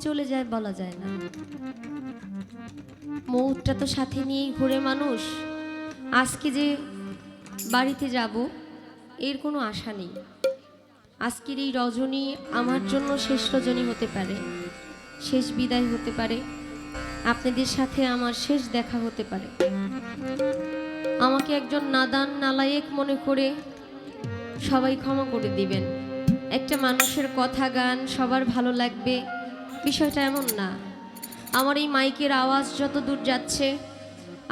চলে যায় বলা যায় না। মৌটটা তো সাথে নিয়েই ঘুরে মানুষ। আজকে যে বাড়িতে যাব, এর কোনো আশা নেই। আজকের এই রজনী আমার জন্য শেষ রজনী হতে পারে, শেষ বিদায় হতে পারে, আপনাদের সাথে আমার শেষ দেখা হতে পারে। আমাকে একজন নাদান নালায়েক মনে করে সবাই ক্ষমা করে দিবেন। একটা মানুষের কথা গান সবার ভালো লাগবে। বিষয়টা এমন না। আমার এই মাইকের আওয়াজ যত দূর যাচ্ছে,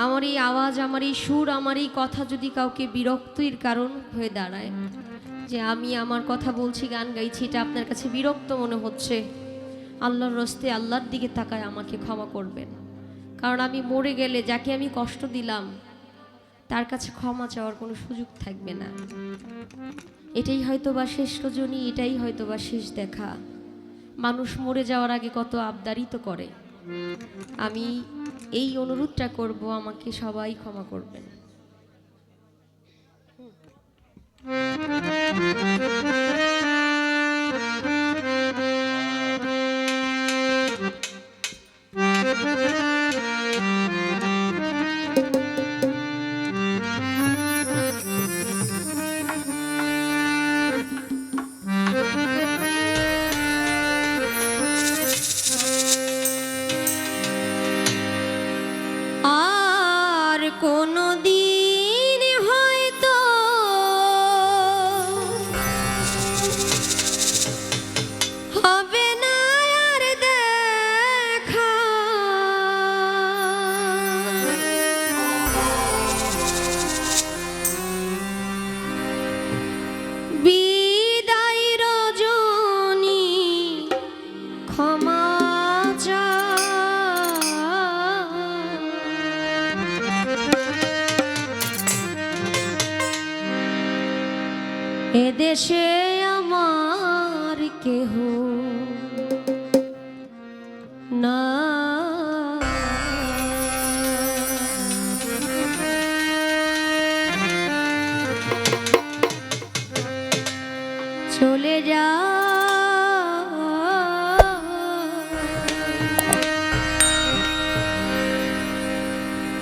আমার এই আওয়াজ, আমার এই সুর, আমার এই কথা যদি কাউকে বিরক্তির কারণ হয়ে দাঁড়ায়, যে আমি আমার কথা বলছি, গান গাইছি, এটা আপনার কাছে বিরক্ত মনে হচ্ছে, আল্লাহর রস্তে আল্লাহর দিকে তাকায় আমাকে ক্ষমা করবেন। কারণ আমি মরে গেলে যাকে আমি কষ্ট দিলাম, তার কাছে ক্ষমা চাওয়ার কোনো সুযোগ থাকবে না। এটাই হয়তো বা শেষ রজনী, এটাই হয়তো বা শেষ দেখা। মানুষ মরে যাওয়ার আগে কত আবদারই তো করে। আমি এই অনুরোধটা করব, আমাকে সবাই ক্ষমা করবেন। কোনো দিন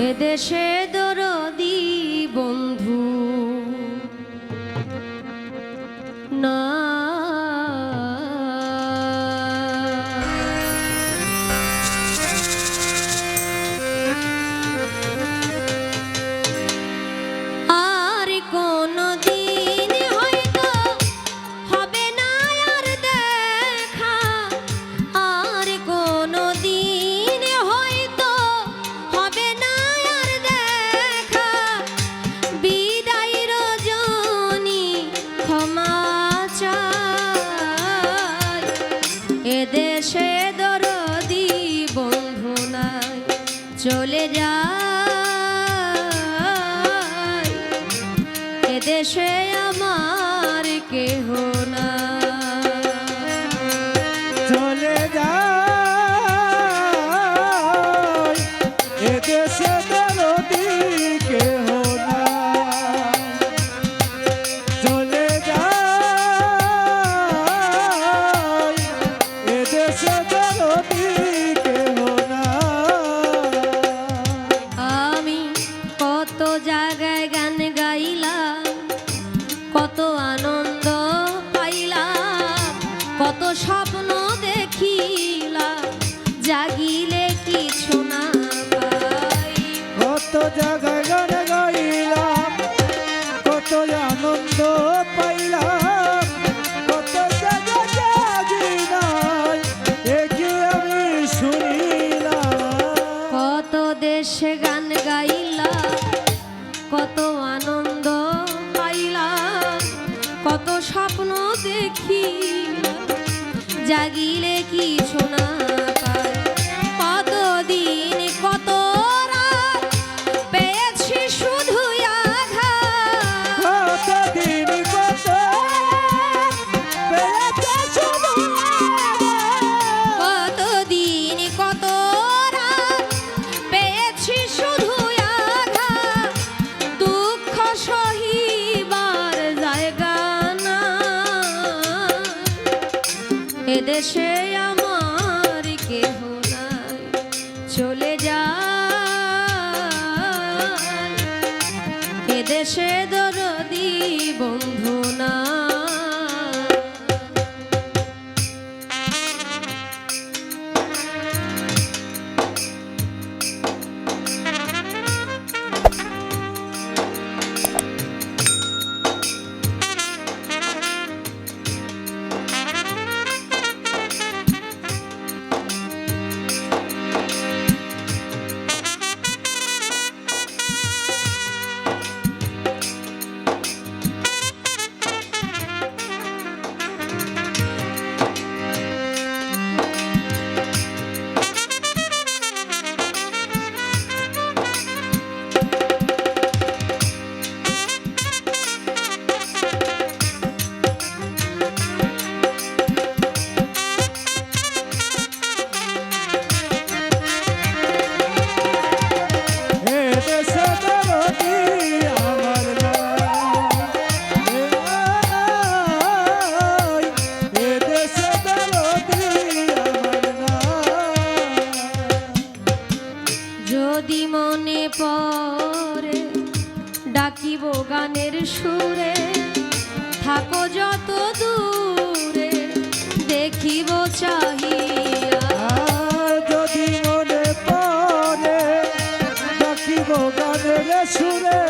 এদেশে এদেশে দরদি বন্ধু নাই চলে যায় না যদি মনে পড়ে, ডাকিব গানের সুরে। থাকো যত দূরে, দেখিব চাহি যদি মনে পড়ে, ডাকিব গানের সুরে।